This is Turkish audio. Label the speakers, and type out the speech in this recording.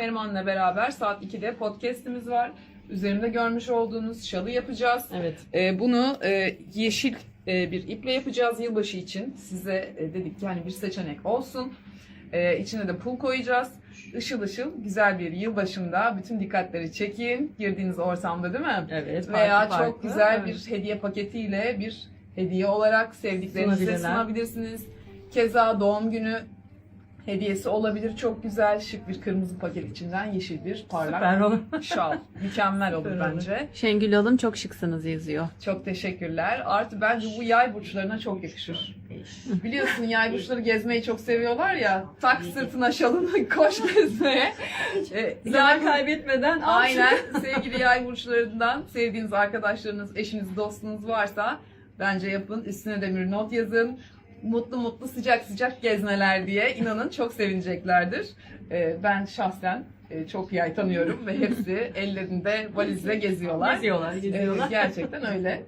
Speaker 1: Erman'la beraber saat 2'de podcast'imiz var. Üzerinde görmüş olduğunuz şalı yapacağız.
Speaker 2: Evet.
Speaker 1: Ee, bunu e, yeşil e, bir iple yapacağız yılbaşı için. Size e, dedik ki hani bir seçenek olsun. Ee, içine de pul koyacağız. Işıl ışıl güzel bir yılbaşında bütün dikkatleri çekin. Girdiğiniz ortamda değil mi?
Speaker 2: Evet.
Speaker 1: Veya
Speaker 2: farklı
Speaker 1: çok güzel
Speaker 2: Evet.
Speaker 1: bir hediye paketiyle bir hediye olarak sevdiklerinize sunabilirsiniz. Keza doğum günü hediyesi olabilir. Çok güzel şık bir kırmızı paket içinden yeşil bir parlak
Speaker 2: Süper olur.
Speaker 1: şal. Mükemmel olur
Speaker 2: Süper olur.
Speaker 1: bence.
Speaker 3: Şengül Hanım çok şıksınız yazıyor.
Speaker 1: Çok teşekkürler. Artı bence bu yay burçlarına çok yakışır. Biliyorsun yay burçları gezmeyi çok seviyorlar ya. Tak sırtına şalını koş gezmeye. Ee,
Speaker 2: Zaman
Speaker 1: yay-
Speaker 2: kaybetmeden al
Speaker 1: Aynen sevgili yay burçlarından sevdiğiniz arkadaşlarınız, eşiniz, dostunuz varsa bence yapın. Üstüne de bir not yazın. Mutlu mutlu sıcak sıcak gezmeler diye inanın çok sevineceklerdir. Ee, ben şahsen e, çok yay tanıyorum ve hepsi ellerinde valizle geziyorlar.
Speaker 2: Geziyorlar,
Speaker 1: Evet,
Speaker 2: geziyorlar.
Speaker 1: gerçekten öyle.